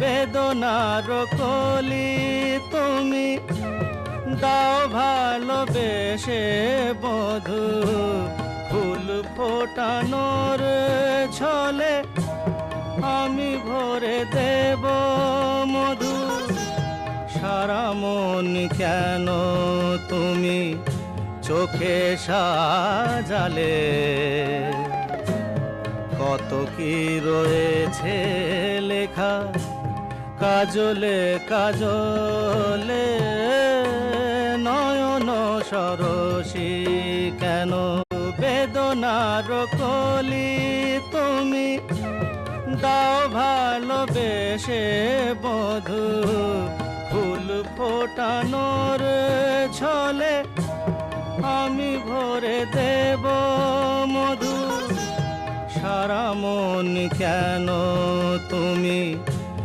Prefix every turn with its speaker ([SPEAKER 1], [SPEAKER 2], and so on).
[SPEAKER 1] বেদনার কলি তুমি দাও ভালোবেসে বধু, ফুল ফোটানোর ছলে আমি ভরে দেব মধু। সারা মন কেন তুমি চোখে সাজালে? কত কি রয়েছে লেখা, কাজলে কাজলে, নয়ন সরসী কেন? বেদনার কলি তুমি দাও ভালোবেসে বধু, ফুল ফোটানোর ছলে আমি ভরে দেব। সারা মন কেন তুমি?